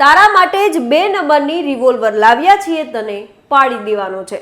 તારા માટે જ બે નંબરની રિવોલ્વર લાવ્યા છીએ તને પાડી દેવાનો છે.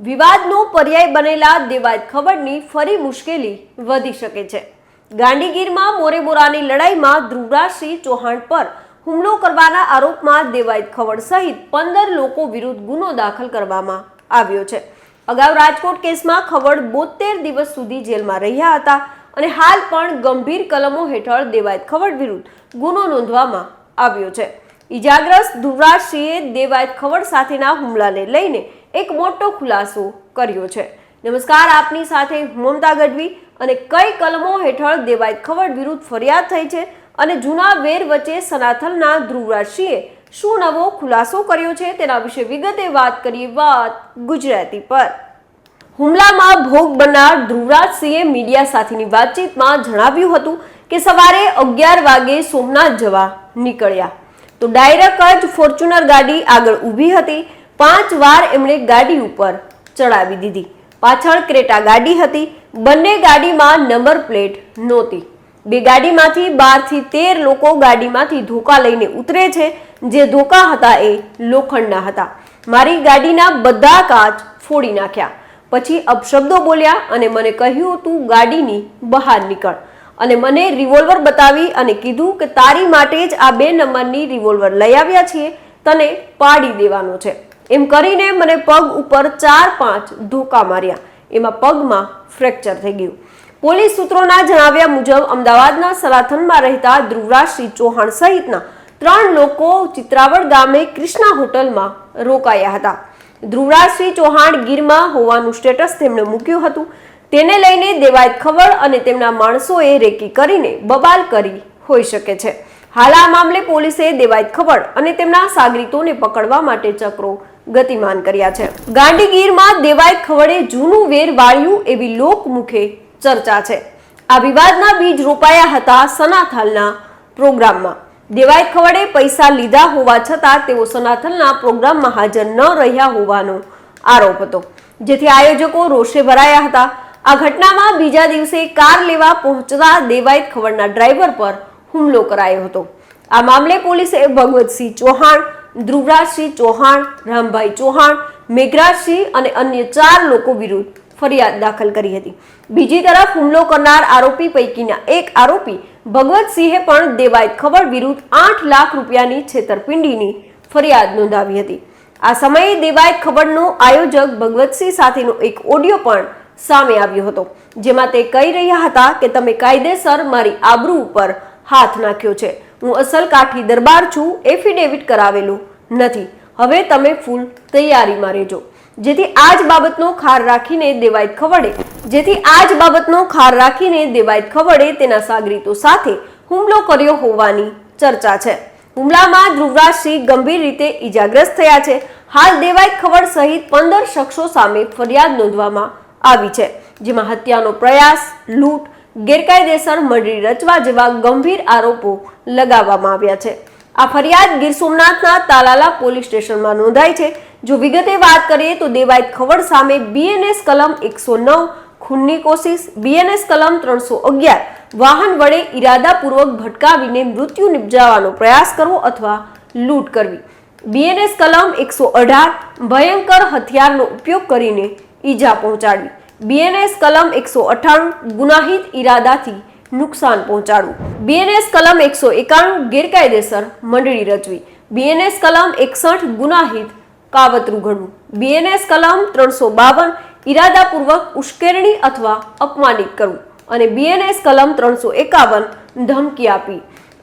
વિવાદનો પર્યાય બનેલા દેવાયત ખબરની ફરી મુશ્કેલી વધી શકે છે. ગાંધીગીરમાં મોરેમોરાની લડાઈમાં ધ્રુવરાજસિંહ ચૌહાણ પર હુમલો કરવાના આરોપમાં દેવાયત ખવડ સહિત પંદર લોકો વિરુદ્ધ ગુનો દાખલ કરવામાં આવ્યો છે. અગાઉ રાજકોટ કેસમાં ખવડ બોતેર દિવસ સુધી જેલમાં રહ્યા હતા અને હાલ પણ ગંભીર કલમો હેઠળ દેવાયત ખવડ વિરુદ્ધ ગુનો નોંધવામાં આવ્યો છે. ઈજાગ્રસ્ત ધુવરાજસિંહે દેવાયત ખવડ સાથેના હુમલાને લઈને એક મોટો ખુલાસો કર્યો છે. નમસ્કાર, આપની સાથે મમતા ગઢવી અને કઈ કલમો હેઠળ દેવાયત ખવડ વિરુદ્ધ ફરિયાદ થઈ છે અને જૂના વેર વચ્ચે સનાથલના ધ્રુવરાજસિંહે શું નવો ખુલાસો કર્યો છે તેના વિશે વિગતે વાત કરીએ વાત ગુજરાતી પર. હુમલામાં ભોગ બનનાર ધ્રુવરાજસિંહે મીડિયા સાથેની વાતચીતમાં જણાવ્યું હતું કે સવારે અગિયાર વાગે સોમનાથ જવા નીકળ્યા. તો ડાયરેક્ટ જ ફોર્ચ્યુનર ગાડી આગળ ઊભી હતી. પાંચ વાર એમણે ગાડી ઉપર ચડાવી દીધી. પાછળ ક્રેટા ગાડી હતી. બંને ગાડીમાં નંબર પ્લેટ નહોતી. બે ગાડીમાંથી બારથી તેર લોકો ગાડીમાંથી ધોકા લઈને ઉતરે છે. જે ધોકા હતા એ લોખંડના હતા. મારી ગાડીના બધા કાચ ફોડી નાખ્યા. પછી અપશબ્દો બોલ્યા અને મને કહ્યું, તું ગાડીની બહાર નીકળ. અને મને રિવોલ્વર બતાવી અને કીધું કે તારી માટે જ આ બે નંબરની રિવોલ્વર લઈ આવ્યા છીએ, તને પાડી દેવાનો છે. એમ કરીને મને પગ ઉપર ચાર પાંચ ધોકા માર્યા. એમાં પગમાં ફ્રેક્ચર થઈ ગયું. પોલીસ સૂત્રોના જણાવ્યા મુજબ અમદાવાદના સલાથનમાં રહેતા ધ્રુવરાજસિંહ ચૌહાણ સહિતના ત્રણ લોકો ચિત્રાવડ ગામે ક્રિષ્ના હોટલમાં રોકાયા હતા. ધ્રુવરાજસિંહ ચૌહાણ ગીરમાં હોવાનું સ્ટેટસ તેમણે મૂક્યું હતું. તેને લઈને દેવાયત ખબર અને તેમના માણસોએ રેકી કરીને બબાલ કરી હોઈ શકે છે. હાલ આ મામલે પોલીસે દેવાયત ખબર અને તેમના સાગરીતોને પકડવા માટે ચક્રો ગતિમાન કર્યા છે. ગાંડીગીરમાં દેવાયત ખવડે જૂનું વેર વાળ્યું એવી લોકમુખે ચર્ચા છે. આ વિવાદના બીજ રોપાયા હતા સનાથલના પ્રોગ્રામમાં. દેવાયત ખવડે પૈસા લીધા હોવા છતાં તેઓ સનાથલના પ્રોગ્રામમાં હાજર ન રહ્યા હોવાનો આરોપ હતો. જેથી આયોજકો રોષે ભરાયા હતા. આ ઘટનામાં બીજા દિવસે કાર લેવા પહોંચતા દેવાયત ખવડના ડ્રાઈવર પર હુમલો કરાયો હતો. આ મામલે પોલીસે ભગવતસિંહ ચૌહાણ, ધ્રુવરાજસિંહ ચૌહાણ, રામભાઈ ચૌહાણ, મેઘરાજસિંહ અને અન્ય ચાર લોકો વિરુદ્ધ ફરિયાદ દાખલ કરી હતી. બીજી તરફ હુમલો કરનાર આરોપી પૈકીના એક આરોપી ભગવતસિંહે પણ દેવાયત ખબર વિરુદ્ધ આઠ લાખ રૂપિયાની છેતરપિંડીની ફરિયાદ નોંધાવી હતી. આ સમયે દેવાયત ખબરનો આયોજક ભગવતસિંહ સાથેનો એક ઓડિયો પણ સામે આવ્યો હતો, જેમાં તે કહી રહ્યા હતા કે, તમે કાયદેસર મારી આબરૂ ઉપર હાથ નાખ્યો છે. હું અસલ કાઠી દરબાર છું, એફિડેવિટ કરાવેલું નથી. હવે તમે ફૂલ તૈયારીમાં રહેજો. જેથી આ જ બાબતનો ખાર રાખીને દેવાયત ખવડે. જેથી આ જ બાબતનો ખાર રાખીને દેવાયત ખવડે તેના સાગરીતો સાથે હુમલો કર્યો હોવાની ચર્ચા છે. હુમલામાં ધ્રુવરાજસિંહ ગંભીર રીતે ઈજાગ્રસ્ત થયા છે. હાલ દેવાયત ખવડ સહિત પંદર શખ્સો સામે ફરિયાદ નોંધવામાં આવી છે, જેમાં હત્યાનો પ્રયાસ, લૂંટ, ગેરકાયદેસર મંડળી રચવા જેવા ગંભીર આરોપો લગાવવામાં આવ્યા છે. આ ફરિયાદ ગીર સોમનાથના તાલાલા પોલીસ સ્ટેશનમાં નોંધાઈ છે. જો વિગતે વાત કરીએ તો દેવાયત ખવડ સામે બીએનએસ કલમ એકસો નવ, ખૂનની કોશિશ બીએનએસ કલમ ત્રણસો અગિયાર, વાહન વડે ઈરાદાપૂર્વક ભટકાવીને મૃત્યુ નિપજાવવાનો પ્રયાસ કરવો અથવા લૂંટ કરવી. બીએનએસ કલમ એકસો અઢાર, ભયંકર હથિયારનો ઉપયોગ કરીને ઈજા પહોંચાડવી બીએનએસ કલમ એકસો અઠ્ઠાણું ગુનાહિત ઈરાદાથી નુકસાન પહોંચાડવું. બીએનએસ કલમ એકસો એકાણું ગેરકાયદેસર મંડળી રચવી. બીએનએસ કલમ એકસઠ ગુનાહિત કાવતરું ઘડવું. બીએનએસ કલમ ત્રણસો બાવન ઈરાદાપૂર્વક ઉશ્કેરણી અથવા અપમાનિત કરવું. અને બીએનએસ કલમ ત્રણસો એકાવન ધમકી આપી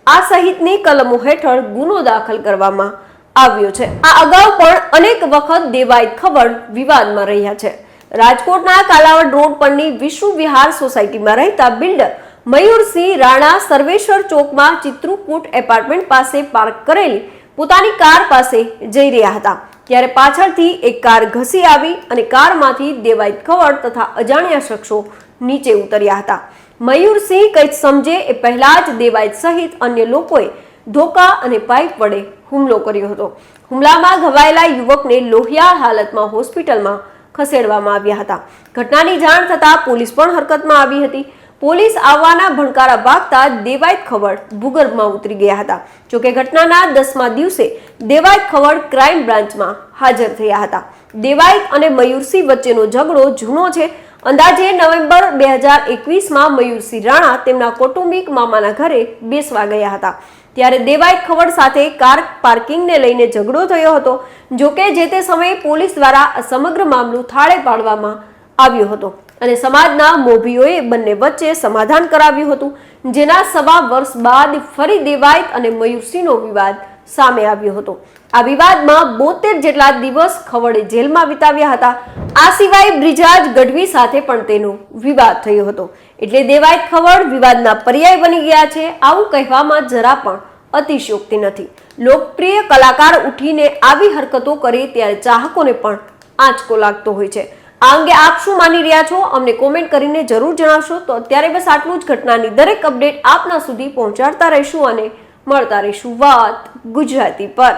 આ સહિતની કલમો હેઠળ ગુનો દાખલ કરવામાં આવ્યો છે. આ અગાઉ પણ અનેક વખત દેવાય ખબર વિવાદમાં રહ્યા છે. રાજકોટના કાલાવડ રોડ પરની વિશ્વ વિહાર સોસાયટીમાં રહેતા બિલ્ડર મયુરસિંહ રાણા સર્વેશ્વર ચોકમાં ચિત્રુકૂટ એપાર્ટમેન્ટ પાસે પાર્ક કરેલી પોતાની કાર પાસે જઈ રહ્યા હતા. ત્યારે પાછળથી એક કાર ઘસી આવી અને કારમાંથી દેવાઈત ખવડ તથા અજાણ્યા શખ્સો નીચે ઉતર્યા હતા. મયુરસિંહ કંઈક સમજે એ પહેલા જ દેવાયત સહિત અન્ય લોકોએ ધોકા અને પાઇપ વડે હુમલો કર્યો હતો. હુમલામાં ઘવાયેલા યુવકને લોહિયાળ હાલતમાં હોસ્પિટલમાં ખસેડવામાં આવ્યા હતા. ઘટનાની જાણ થતાં પોલીસ પણ હરકતમાં આવી હતી. પોલીસ આવવાના ભણકારા ભાગતા દેવાયત ખવડ ભૂગર્ભમાં ઉતરી ગયા હતા. જોકે ઘટનાના દસમા દિવસે દેવાયત ખવડ ક્રાઇમ બ્રાન્ચમાં હાજર થયા હતા. દેવાયત અને મયુરસિંહ વચ્ચેનો ઝઘડો જૂનો છે. અંદાજે નવેમ્બર બે હજાર એકવીસમાં મયુરસિંહ રાણા તેમના કૌટુંબિક મામાના ઘરે બેસવા ગયા હતા. ત્યારે દેવાઈ ખવડ સાથે કાર પાર્કિંગને લઈને ઝઘડો થયો હતો જોકે જે તે સમયે પોલીસ દ્વારા સમગ્ર મામલું થાળે પાડવામાં આવ્યો હતો અને સમાજના મોભીઓએ બંને વચ્ચે સમાધાન કરાવ્યું હતું, જેના સવા વર્ષ બાદ ફરી દેવાયત અને મયુરસિંહનો વિવાદ સામે આવ્યો હતો. આ વિવાદમાં બોતેર જેટલા દિવસ ખવડે જેલમાં વિતાવ્યા હતા. આ સિવાય બ્રિજાજ ગઢવી સાથે પણ તેનો વિવાદ થયો હતો. એટલે દેવાયત ખવડ વિવાદના પર્યાય બની ગયા છે આવું કહેવામાં જરા પણ અતિશયોક્તિ નથી. લોકપ્રિય કલાકાર ઉઠીને આવી હરકતો કરે ત્યારે ચાહકોને પણ આંચકો લાગતો હોય છે. આ અંગે આપ શું માની રહ્યા છો? અમને કોમેન્ટ કરીને જરૂર જણાવશો. તો અત્યારે બસ આટલું જ. ઘટનાની દરેક અપડેટ આપના સુધી પહોંચાડતા રહીશું અને મળતા રહીશું વાત ગુજરાતી પર.